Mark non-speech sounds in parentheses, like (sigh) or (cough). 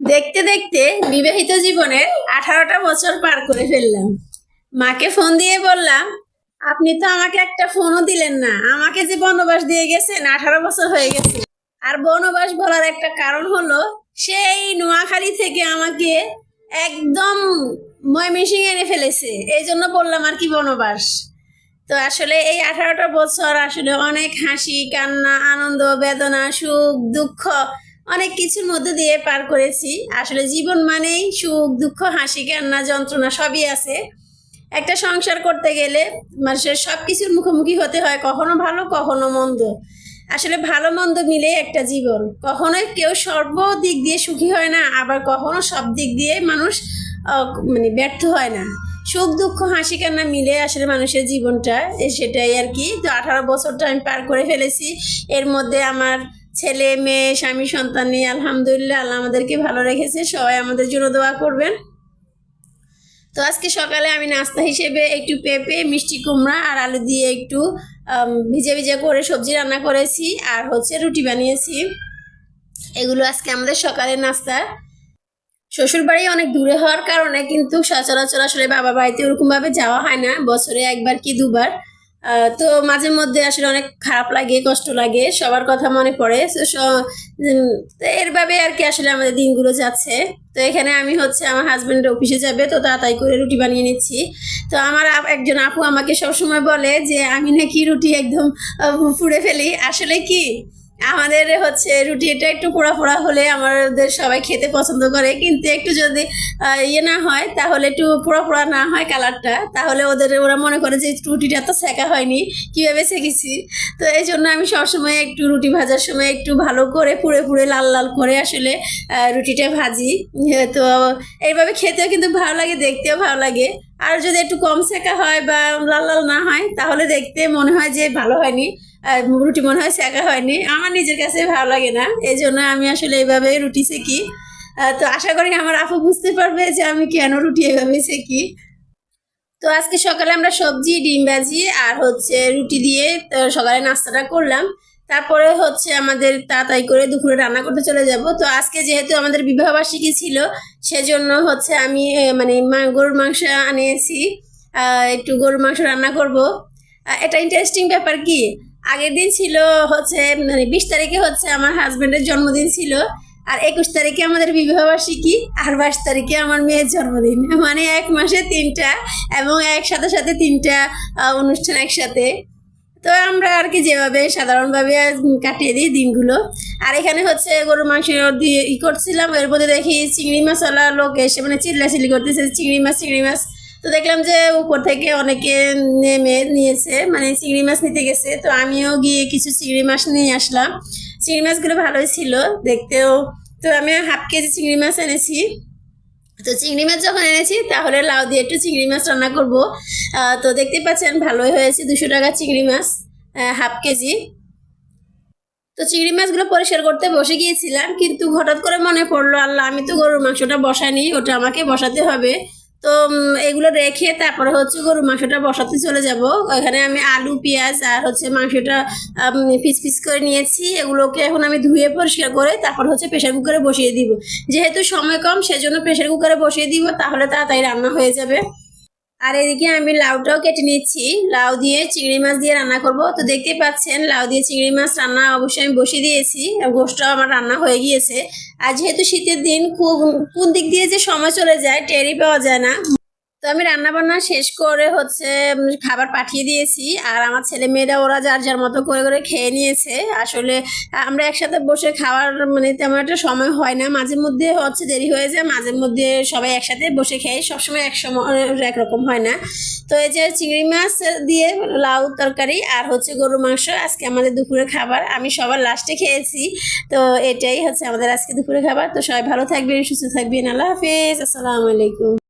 দেখতে দেখতে বিবাহিত জীবনের আঠারোটা বছর পার করে ফেললাম। মাকে ফোন দিয়ে বললাম, আপনি তো আমাকে একটা ফোনও দিলেন না। আমাকে যে বনবাস দিয়ে গেছেন, আঠারো বছর হয়ে গেছে। আর বনবাস বলার একটা কারণ হলো, সেই নোয়াখালী থেকে আমাকে একদম ময়মিসিং এনে ফেলেছে। এই জন্য বললাম, আর কি বনবাস? তো আসলে এই আঠারোটা বছর আসলে অনেক হাসি, কান্না, আনন্দ, বেদনা, সুখ, দুঃখ অনেক কিছুর মধ্যে দিয়ে পার করেছি। আসলে জীবন মানেই সুখ, দুঃখ, হাসি, কান্না, যন্ত্রণা সবই আছে। একটা সংসার করতে গেলে মানুষের সব কিছুর মুখোমুখি হতে হয় কখনো ভালো, কখনো মন্দ। আসলে ভালো, মন্দ মিলে একটা জীবন। কখনোই কেউ সর্ব দিক দিয়ে সুখী হয় না, আবার কখনো সব দিক দিয়ে মানুষ মানে ব্যর্থ হয় না। সুখ, দুঃখ, হাসি, কান্না মিলে আসলে মানুষের জীবনটা সেটাই আর কি। তো আঠারো বছরটা আমি পার করে ফেলেছি। এর মধ্যে আমার ছেলে, মেয়ে, স্বামী, সন্তান নিয়ে আলহামদুলিল্লাহ আল্লাহ আমাদেরকে ভালো রেখেছে। সবাই আমাদের জন্য দোয়া করবেন। তো আজকে সকালে আমি নাস্তা হিসেবে একটু পেঁপে, মিষ্টি কুমড়া আর আলু দিয়ে একটু ভিজে ভিজে করে সবজি রান্না করেছি আর হচ্ছে রুটি বানিয়েছি। এগুলো আজকে আমাদের সকালের নাস্তা। শ্বশুর বাড়ি অনেক দূরে হওয়ার কারণে কিন্তু সচরাচর আসলে বাবা বাড়িতে ওরকমভাবে যাওয়া হয় না। বছরে একবার কি দুবার। তো মাঝে মধ্যে আসলে অনেক খারাপ লাগে, কষ্ট লাগে, সবার কথা মনে পড়ে। এরভাবে আর কি আসলে আমাদের দিনগুলো যাচ্ছে। তো এখানে আমি হচ্ছে আমার হাজব্যান্ডের অফিসে যাবে, তো তাড়াতাড়ি করে রুটি বানিয়ে নিচ্ছি। তো আমার একজন আপু আমাকে সবসময় বলে যে, আমি নাকি রুটি একদম ফুড়ে ফেলি। আসলে কি? আমাদের হচ্ছে রুটি এটা একটু পোড়া পোড়া হলে আমাদের সবাই খেতে পছন্দ করে, কিন্তু একটু যদি ইয়ে না হয়, তাহলে একটু পোড়া পোড়া না হয় কালারটা, তাহলে ওদের, ওরা মনে করে যে রুটিটা তো সেকা হয়নি, কীভাবে সেকেছি তো এই জন্য আমি সবসময় একটু রুটি ভাজার সময় একটু ভালো করে পুড়ে পুড়ে লাল লাল করে আসলে রুটিটা ভাজি। তো এইভাবে খেতেও কিন্তু ভালো লাগে, দেখতেও ভালো লাগে। আর যদি একটু কম সেকা হয় বা লাল লাল না হয়, তাহলে দেখতে মনে হয় যে ভালো হয়নি। রুটি মনে হয় শেখা হয়নি। আমার নিজের কাছে ভালো লাগে না এই জন্য আমি আসলে এইভাবে রুটি আহ, তো আশা করি আমার আপু বুঝতে পারবে যে আমি কেন রুটি এভাবে সেকি তো আজকে সকালে আমরা সবজি ডিম ভাজি আর হচ্ছে রুটি দিয়ে সকালে নাস্তাটা করলাম। তারপরে হচ্ছে আমাদের তাড়াতাড়ি করে দুপুরে রান্না করতে চলে যাব। তো আজকে যেহেতু আমাদের বিবাহবার্ষিকী ছিল সেজন্য হচ্ছে আমি মানে গরুর মাংস আনিয়েছি একটু গরুর মাংস রান্না করব। এটা ইন্টারেস্টিং ব্যাপার কি? আগের দিন ছিল হচ্ছে মানে বিশ তারিখে হচ্ছে আমার হাজব্যান্ডের জন্মদিন ছিল। আর একুশ তারিখে আমাদের বিবাহবার্ষিকী, আর বাইশ তারিখে আমার মেয়ের জন্মদিন। (laughs) মানে এক মাসে তিনটা এবং একসাথে সাথে তিনটা অনুষ্ঠান একসাথে। তো আমরা আর কি যেভাবে সাধারণভাবে কাটিয়ে দিই দিনগুলো। আর এখানে হচ্ছে গরু মাংস দিয়ে ই করছিলাম। এর মধ্যে দেখি চিংড়ি মাছওয়ালা লোক এসে মানে চিল্লাচিল্লি করতেছে, চিংড়ি মাছ চিংড়ি মাছ। তো দেখলাম যে উপর থেকে অনেকে নেমে নিয়েছে মানে চিংড়ি মাছ নিতে গেছে। তো আমিও গিয়ে কিছু চিংড়ি মাছ নিয়ে আসলাম। চিংড়ি মাছগুলো ভালোই ছিল দেখতেও। তো আমি হাফ কেজি চিংড়ি মাছ এনেছি। তো চিংড়ি মাছ যখন এনেছি, তাহলে লাউ দিয়ে একটু চিংড়ি মাছ রান্না করব। তো দেখতে পাচ্ছেন ভালোই হয়েছে, দুশো টাকা চিংড়ি মাছ হাফ কেজি। তো চিংড়ি মাছগুলো পরিষ্কার করতে বসে গিয়েছিলাম, কিন্তু হঠাৎ করে মনে পড়ল, আল্লাহ, আমি তো গরুর মাংসটা বসাইনি, ওটা আমাকে বসাতে হবে। তো এগুলো রেখে তারপরে হচ্ছে গরু মাংসটা বসাতে চলে যাব। এখানে আমি আলু, পেঁয়াজ আর হচ্ছে মাংসটা পিস পিস করে নিয়েছি। এগুলোকে এখন আমি ধুয়ে পরিষ্কার করে তারপর হচ্ছে প্রেশার কুকারে বসিয়ে দিব। যেহেতু সময় কম, সেজন্য প্রেশার কুকারে বসিয়ে দিব, তাহলে তাড়াতাড়ি রান্না হয়ে যাবে। আর এদিকে আমি লাউটাও কেটে নিচ্ছি। লাউ দিয়ে চিংড়ি মাছ দিয়ে রান্না করব। তো দেখতে পাচ্ছেন, লাউ দিয়ে চিংড়ি মাছ রান্না অবশ্যই আমি বসিয়ে দিয়েছি। গোষ্ঠটাও আমার রান্না হয়ে গিয়েছে। আর যেহেতু শীতের দিন, খুব কোন দিক দিয়ে যে সময় চলে যায় টেরি পাওয়া যায় না। তো আমি রান্না বান্না শেষ করে হচ্ছে খাবার পাঠিয়ে দিয়েছি। আর আমার ছেলে মেয়েরা ওরা যার যার মতো করে করে খেয়ে নিয়েছে। আসলে আমরা একসাথে বসে খাওয়ার মানে তেমন একটা সময় হয় না। মাঝে মধ্যে হচ্ছে দেরি হয়ে যায়, মাঝে মধ্যে সবাই একসাথে বসে খেয়ে সবসময় এক সময় একরকম হয় না। তো এই যে চিংড়ি মাছ দিয়ে লাউ তরকারি আর হচ্ছে গরু মাংস, আজকে আমাদের দুপুরের খাবার। আমি সবার লাস্টে খেয়েছি। তো এটাই হচ্ছে আমাদের আজকে দুপুরের খাবার। তো সবাই ভালো থাকবেন, সুস্থ থাকবেন। আল্লাহ হাফেজ। আসসালামু আলাইকুম।